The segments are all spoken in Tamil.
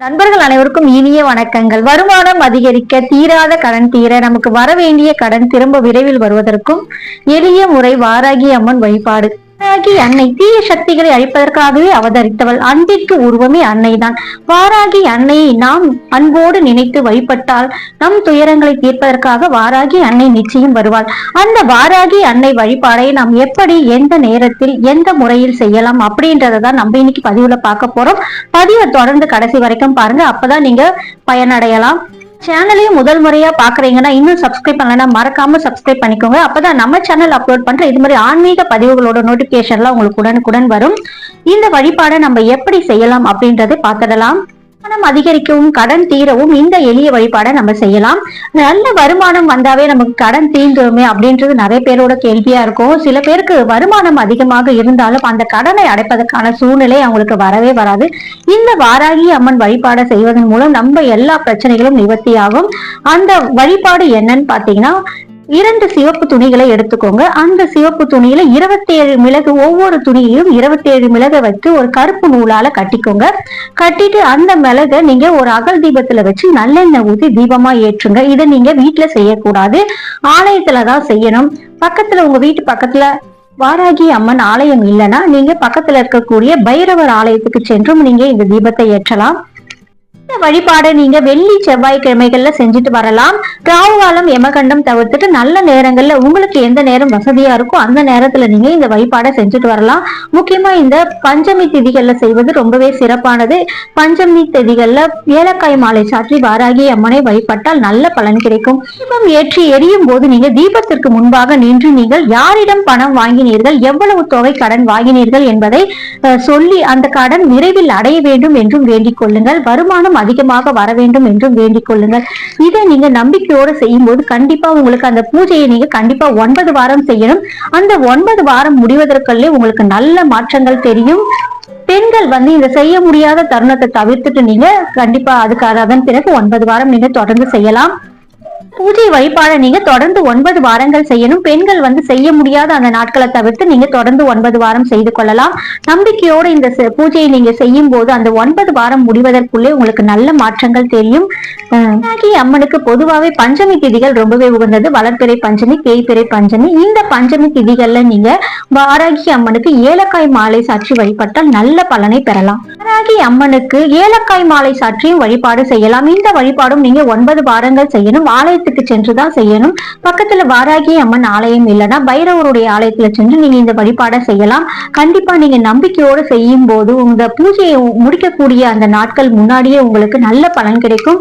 நண்பர்கள் அனைவருக்கும் இனிய வணக்கங்கள். வருமானம் அதிகரிக்க தீராத கடன் தீர நமக்கு வர வேண்டிய கடன் திரும்ப விரைவில் வருவதற்கும் எளிய முறை வாராகி அம்மன் வழிபாடு. வாராகி அன்னை தீய சக்திகளை அழிப்பதற்காகவே அவதரித்தவள். அன்பிற்கு உருவமே அன்னைதான். வாராகி அன்னையை நாம் அன்போடு நினைத்து வழிபட்டால் நம் துயரங்களை தீர்ப்பதற்காக வாராகி அன்னை நிச்சயம் வருவாள். அந்த வாராகி அன்னை வழிபாடை நாம் எப்படி எந்த நேரத்தில் எந்த முறையில் செய்யலாம் அப்படின்றத தான் நம்ம இன்னைக்கு பதிவுல பார்க்க போறோம். பதிவை தொடர்ந்து கடைசி வரைக்கும் பாருங்க. அப்பதான் நீங்க பயனடையலாம். சேனலையும் முதல் முறையா பாக்குறீங்கன்னா இன்னும் சப்ஸ்கிரைப் பண்ணலன்னா மறக்காம சப்ஸ்கிரைப் பண்ணிக்கோங்க. அப்பதான் நம்ம சேனல் அப்லோட் பண்ற இது மாதிரி ஆன்மீக பதிவுகளோட நோட்டிபிகேஷன்லாம் உங்களுக்கு உடனுக்குடன் வரும். இந்த வழிபாடை நம்ம எப்படி செய்யலாம் அப்படின்றதை பார்த்துடலாம். வருமானம் அதிகரிக்கவும் கடன் தீரவும் இந்த எளிய வழிபாடை நம்ம செய்யலாம். நல்ல வருமானம் வந்தாவே நமக்கு கடன் தீந்துருமே அப்படின்றது நிறைய பேரோட கேள்வியா இருக்கும். சில பேருக்கு வருமானம் அதிகமாக இருந்தாலும் அந்த கடனை அடைப்பதற்கான சூழ்நிலை அவங்களுக்கு வரவே வராது. இந்த வாராகி அம்மன் வழிபாடை செய்வதன் மூலம் நம்ம எல்லா பிரச்சனைகளும் நிவர்த்தியாகும். அந்த வழிபாடு என்னன்னு பாத்தீங்கன்னா இரண்டு சிவப்பு துணிகளை எடுத்துக்கோங்க. அந்த சிவப்பு துணியில இருபத்தேழு மிளகு ஒவ்வொரு துணியிலும் இருபத்தேழு மிளகை வச்சு ஒரு கருப்பு நூலால கட்டிக்கோங்க. கட்டிட்டு அந்த மிளகை நீங்க ஒரு அகல் தீபத்துல வச்சு நல்லெண்ணெய் ஊற்றி தீபமா ஏற்றுங்க. இதை நீங்க வீட்டுல செய்யக்கூடாது. ஆலயத்துலதான் செய்யணும். பக்கத்துல உங்க வீட்டு பக்கத்துல வாராகி அம்மன் ஆலயம் இல்லைன்னா நீங்க பக்கத்துல இருக்கக்கூடிய பைரவர் ஆலயத்துக்கு சென்றும் நீங்க இந்த தீபத்தை ஏற்றலாம். இந்த வழிபாடை நீங்க வெள்ளி செவ்வாய்க்கிழமைகள்ல செஞ்சுட்டு வரலாம். ராகு காலம் யமகண்டம் தவிர்த்துட்டு நல்ல நேரங்கள்ல உங்களுக்கு எந்த நேரம் வசதியா இருக்கோ அந்த நேரத்துல நீங்க இந்த வழிபாடை செஞ்சுட்டு வரலாம். முக்கியமா இந்த பஞ்சமி திதிகள்ல செய்வது ரொம்பவே சிறப்பானது. பஞ்சமி திதிகள்ல ஏலக்காய் மாலை சாற்றி வாராகி அம்மனை வழிபட்டால் நல்ல பலன் கிடைக்கும். தீபம் ஏற்றி எரியும் போது நீங்க தீபத்திற்கு முன்பாக நின்று நீங்கள் யாரிடம் பணம் வாங்கினீர்கள் எவ்வளவு தொகை கடன் வாங்கினீர்கள் என்பதை சொல்லி அந்த கடன் விரைவில் அடைய வேண்டும் என்றும் வேண்டிக் கொள்ளுங்கள். வருமானம் அதிகமாக வர வேண்டும் என்றும் வேண்டிக் கொள்ளுங்கள். இதை நீங்க நம்பிக்கையோடு செய்யும் போது கண்டிப்பா உங்களுக்கு அந்த பூஜையை நீங்க கண்டிப்பா ஒன்பது வாரம் செய்யணும். அந்த ஒன்பது வாரம் முடிவதற்குள்ளே உங்களுக்கு நல்ல மாற்றங்கள் தெரியும். பெண்கள் வந்து இந்த செய்ய முடியாத தருணத்தை தவிர்த்துட்டு நீங்க கண்டிப்பா அதுக்காக அதன் பிறகு ஒன்பது வாரம் நீங்க தொடர்ந்து செய்யலாம். பூஜை வழிபாடை நீங்க தொடர்ந்து ஒன்பது வாரங்கள் செய்யணும். பெண்கள் வந்து செய்ய முடியாத அந்த நாட்களை தவிர்த்து நீங்க தொடர்ந்து ஒன்பது வாரம் செய்து கொள்ளலாம். நம்பிக்கையோட இந்த பூஜையை நீங்க செய்யும் போது அந்த ஒன்பது வாரம் முடிவதற்குள்ளே உங்களுக்கு நல்ல மாற்றங்கள் தெரியும். அம்மனுக்கு பொதுவாகவே பஞ்சமி திதிகள் ரொம்பவே உகந்தது. வளர்பிறை பஞ்சமி தேய்பிறை பஞ்சமி. இந்த பஞ்சமி திதிகள்ல நீங்க வாராகி அம்மனுக்கு ஏலக்காய் மாலை சாற்றி வழிபட்டால் நல்ல பலனை பெறலாம். வாராகி அம்மனுக்கு ஏலக்காய் மாலை சாற்றியும் வழிபாடு செய்யலாம். இந்த வழிபாடும் நீங்க ஒன்பது வாரங்கள் செய்யணும். ஆலயத்துக்கு சென்றுதான் செய்யணும். பக்கத்துல வாராகி அம்மன் ஆலயம் இல்லைன்னா பைரவருடைய ஆலயத்துல சென்று நீங்க இந்த வழிபாடை செய்யலாம். கண்டிப்பா நீங்க நம்பிக்கையோடு செய்யும் போது உங்க பூஜையை முடிக்கக்கூடிய அந்த நாட்கள் முன்னாடியே உங்களுக்கு நல்ல பலன் கிடைக்கும்.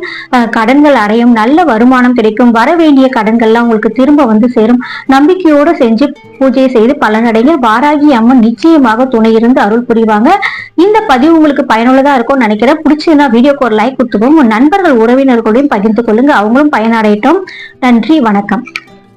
கடன்கள் அடையும் நல்ல வருமானம் கிடைக்கும். வர வேண்டிய கடன்கள்லாம் உங்களுக்கு திரும்ப வந்து சேரும். நம்பிக்கையோடு செஞ்சு பூஜை செய்து பலனடைங்க. வாராகி அம்மன் நிச்சயமாக துணை இருந்து அருள் புரிவாங்க. இந்த பதிவு உங்களுக்கு பயனுள்ளதா இருக்கும்னு நினைக்கிறேன். பிடிச்சதுன்னா வீடியோக்கு ஒரு லைக் கொடுத்துக்கோங்க. உங்க நண்பர்கள் உறவினர்களையும் பகிர்ந்து கொள்ளுங்க. அவங்களும் பயனடையட்டும். நன்றி வணக்கம்.